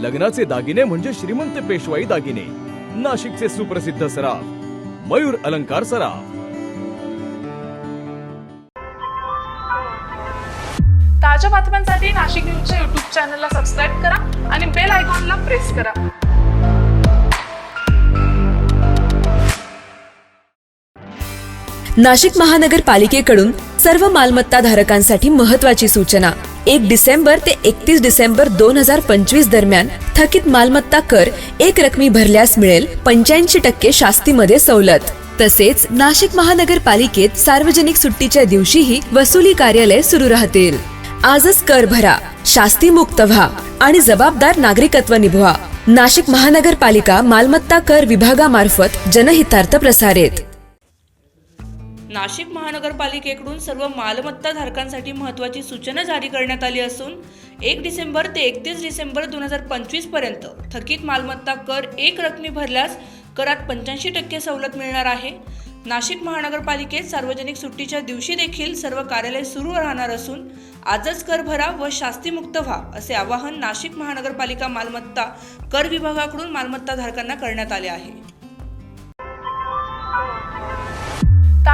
लग्नाचे दागिने म्हणजे श्रीमंत पेशवाई दागिने. नाशिकचे सुप्रसिद्ध सराफ मयूर अलंकार सराफ. ताज्या बातम्यांसाठी नाशिक न्यूजच्या युट्यूब चॅनलला सबस्क्राईब करा आणि बेल आयकॉनला प्रेस करा. नाशिक महानगरपालिकेकडून सर्व मालमत्ता धारकांसाठी महत्वाची सूचना. एक डिसेंबर ते एकतीस डिसेंबर दोन हजार पंचवीस दरम्यान थकीत मालमत्ता कर एक रकमी भरल्यास मिळेल पंच्याऐंशी टक्के शास्तीमध्ये सवलत. तसेच नाशिक महानगरपालिकेत सार्वजनिक सुट्टीच्या दिवशीही वसुली कार्यालय सुरू राहतील. आजच कर भरा शास्ती मुक्त व्हा आणि जबाबदार नागरिकत्व निभवा. नाशिक महानगरपालिका मालमत्ता कर विभागामार्फत जनहितार्थ प्रसारित. नाशिक महानगरपालिकेकडून सर्व मालमत्ता धारकांसाठी महत्त्वाची सूचना जारी करण्यात आली असून एक डिसेंबर ते एकतीस डिसेंबर दोन हजार पंचवीसपर्यंत थकीत मालमत्ता कर एक रकमी भरल्यास करात पंच्याऐंशी टक्के सवलत मिळणार आहे. नाशिक महानगरपालिकेत सार्वजनिक सुट्टीच्या दिवशी देखील सर्व कार्यालय सुरू राहणार असून आजच कर भरा व शास्तीमुक्त व्हा असे आवाहन नाशिक महानगरपालिका मालमत्ता कर विभागाकडून मालमत्ता धारकांना करण्यात आले आहे.